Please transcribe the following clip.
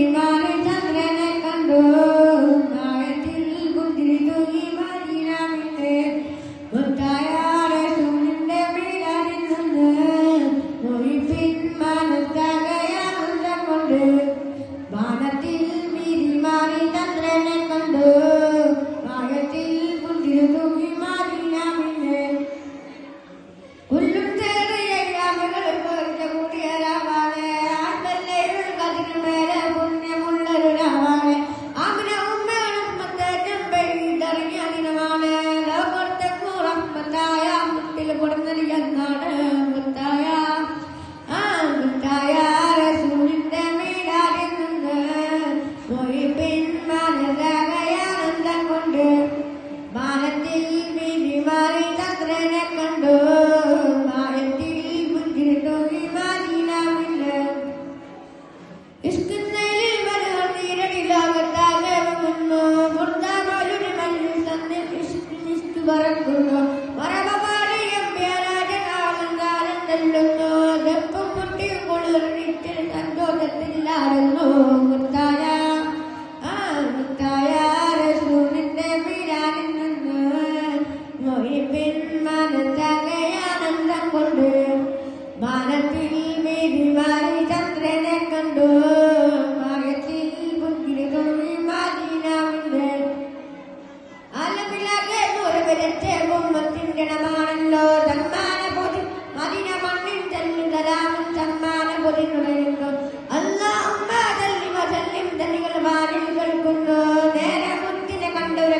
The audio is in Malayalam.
Prima പറക്കുന്നു. മറവപാടിയമ്പ്യാരാജനാലങ്കാരം തെല്ലുന്നു ദപ്പും കുട്ടിയും കുളിർന്നിട്ട് നിത്യവും മറ്റിൻകിടമാണല്ലോ സമ്മാന പൊതി മദിന മണ്ണിൻ തന്നെ കലാമും സമ്മാന പൊതി നുഴയുന്നു അല്ലാതെ തല്ലികൾ ഭാര്യൻ കേൾക്കുന്നു. നേരെ മുത്തിനെ കണ്ടൊരു